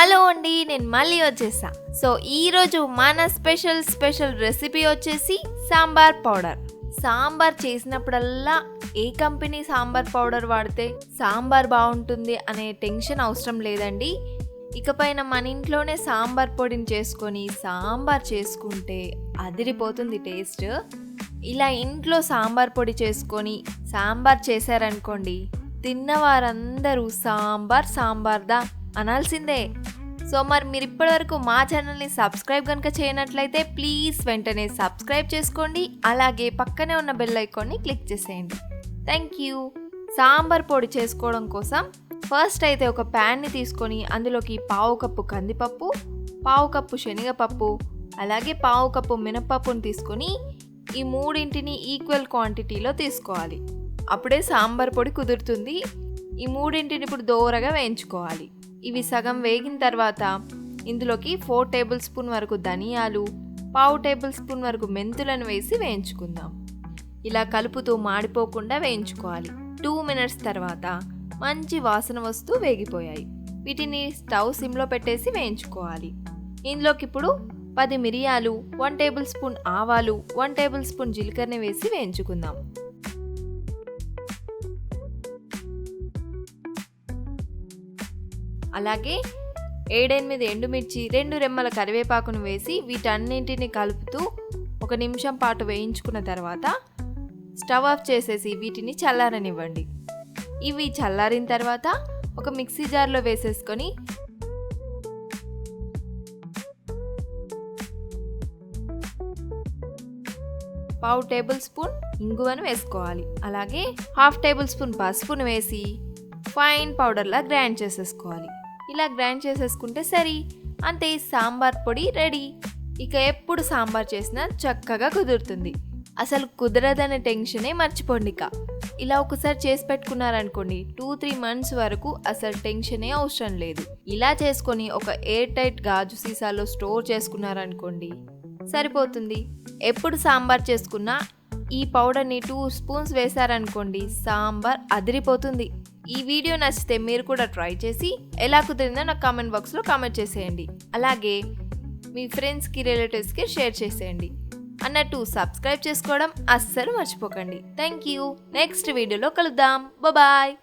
Hello అండి నేను మళ్ళీ వచ్చేసా. సో ఈరోజు మన స్పెషల్ స్పెషల్ రెసిపీ వచ్చేసి సాంబార్ పౌడర్. సాంబార్ చేసినప్పుడల్లా ఏ కంపెనీ సాంబార్ పౌడర్ వాడితే సాంబార్ బాగుంటుంది అనే టెన్షన్ అవసరం లేదండి. ఇకపైన మన ఇంట్లోనే సాంబార్ పొడిని చేసుకొని సాంబార్ చేసుకుంటే అదిరిపోతుంది టేస్ట్. ఇలా ఇంట్లో సాంబార్ పొడి చేసుకొని సాంబార్ చేశారనుకోండి తిన్నవారందరూ సాంబార్ సాంబార్దా? అనాల్సిందే. సో మరి మీరు ఇప్పటివరకు మా ఛానల్ని సబ్స్క్రైబ్ కనుక చేయనట్లయితే ప్లీజ్ వెంటనే సబ్స్క్రైబ్ చేసుకోండి. అలాగే పక్కనే ఉన్న బెల్ ఐకాన్ని క్లిక్ చేసేయండి. Thank you. సాంబార్ పొడి చేసుకోవడం కోసం ఫస్ట్ అయితే ఒక ప్యాన్ని తీసుకొని అందులోకి పావు కప్పు కందిపప్పు పావు కప్పు శనగపప్పు అలాగే పావు కప్పు మినపప్పును తీసుకొని ఈ మూడింటిని ఈక్వల్ క్వాంటిటీలో తీసుకోవాలి. అప్పుడే సాంబార్ పొడి కుదురుతుంది. ఈ మూడింటిని ఇప్పుడు దోరగా వేయించుకోవాలి. ఇవి సగం వేగిన తర్వాత ఇందులోకి ఫోర్ టేబుల్ స్పూన్ వరకు ధనియాలు పావు టేబుల్ స్పూన్ వరకు మెంతులను వేసి వేయించుకుందాం. ఇలా కలుపుతూ మాడిపోకుండా వేయించుకోవాలి. టూ మినిట్స్ తర్వాత మంచి వాసన వస్తూ వేగిపోయాయి. వీటిని స్టవ్ సిమ్లో పెట్టేసి వేయించుకోవాలి. ఇందులోకి ఇప్పుడు పది మిరియాలు వన్ టేబుల్ స్పూన్ ఆవాలు వన్ టేబుల్ స్పూన్ జీలకర్రని వేసి వేయించుకుందాం. అలాగే ఏడెనిమిది ఎండుమిర్చి రెండు రెమ్మల కరివేపాకును వేసి వీటన్నింటిని కలుపుతూ ఒక నిమిషం పాటు వేయించుకున్న తర్వాత స్టవ్ ఆఫ్ చేసేసి వీటిని చల్లారనివ్వండి. ఇవి చల్లారిన తర్వాత ఒక మిక్సీ జార్లో వేసేసుకొని పావు టేబుల్ స్పూన్ ఇంగువను వేసుకోవాలి. అలాగే హాఫ్ టేబుల్ స్పూన్ పసుపును వేసి ఫైన్ పౌడర్లా గ్రైండ్ చేసేసుకోవాలి. ఇలా గ్రైండ్ చేసేసుకుంటే సరి. అంతే సాంబార్ పొడి రెడీ. ఇక ఎప్పుడు సాంబార్ చేసినా చక్కగా కుదురుతుంది. అసలు కుదరదనే టెన్షనే మర్చిపోండి ఇక. ఇలా ఒకసారి చేసి పెట్టుకున్నారనుకోండి టూ త్రీ మంత్స్ వరకు అసలు టెన్షనే అవసరం లేదు. ఇలా చేసుకొని ఒక ఎయిర్ టైట్ గాజు సీసాలో స్టోర్ చేసుకున్నారనుకోండి సరిపోతుంది. ఎప్పుడు సాంబార్ చేసుకున్నా ఈ పౌడర్ని టూ స్పూన్స్ వేశారనుకోండి సాంబార్ అదిరిపోతుంది. ఈ వీడియో నచ్చితే మీరు కూడా ట్రై చేసి ఎలా కుదిరిందో నాకు కామెంట్ బాక్స్లో కామెంట్ చేసేయండి. అలాగే మీ ఫ్రెండ్స్కి రిలేటివ్స్కి షేర్ చేసేయండి. అన్నట్టు సబ్స్క్రైబ్ చేసుకోవడం అస్సలు మర్చిపోకండి. Thank you. నెక్స్ట్ వీడియోలో కలుద్దాం. బాయ్